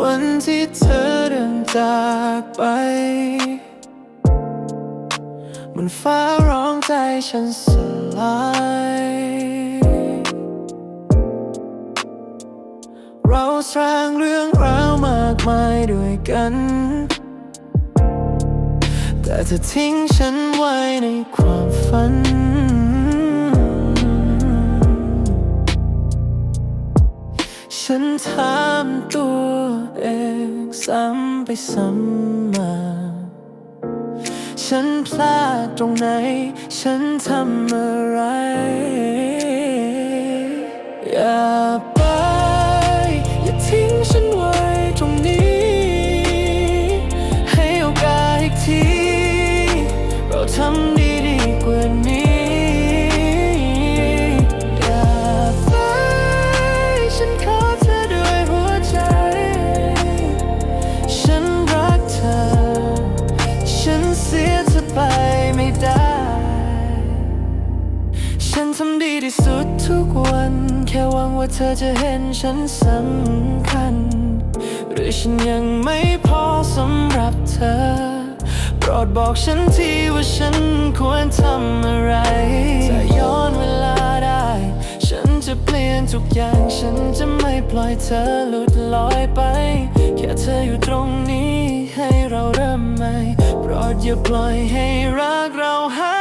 วันที่เธอเดินจากไป มันฟ้าร้องใจฉันสลาย เราสร้างเรื่องราวมากมายด้วยกัน แต่เธอทิ้งฉันไว้ในความฝัน ฉันถามตัวเองซ้ำไปซ้ำมา ฉันพลาดตรงไหน ฉันทำอะไร ที่สุดทุกวัน แค่หวังว่าเธอจะเห็นฉันสำคัญ หรือฉันยังไม่พอสำหรับเธอ โปรดบอกฉันทีว่าฉันควรทำอะไรถ้าย้อนเวลาได้ ฉันจะเปลี่ยนทุกอย่าง ฉันจะไม่ปล่อยเธอหลุดลอยไป แค่เธออยู่ตรงนี้ให้เราเริ่มใหม่โปรดอย่าปล่อยให้รักเราหา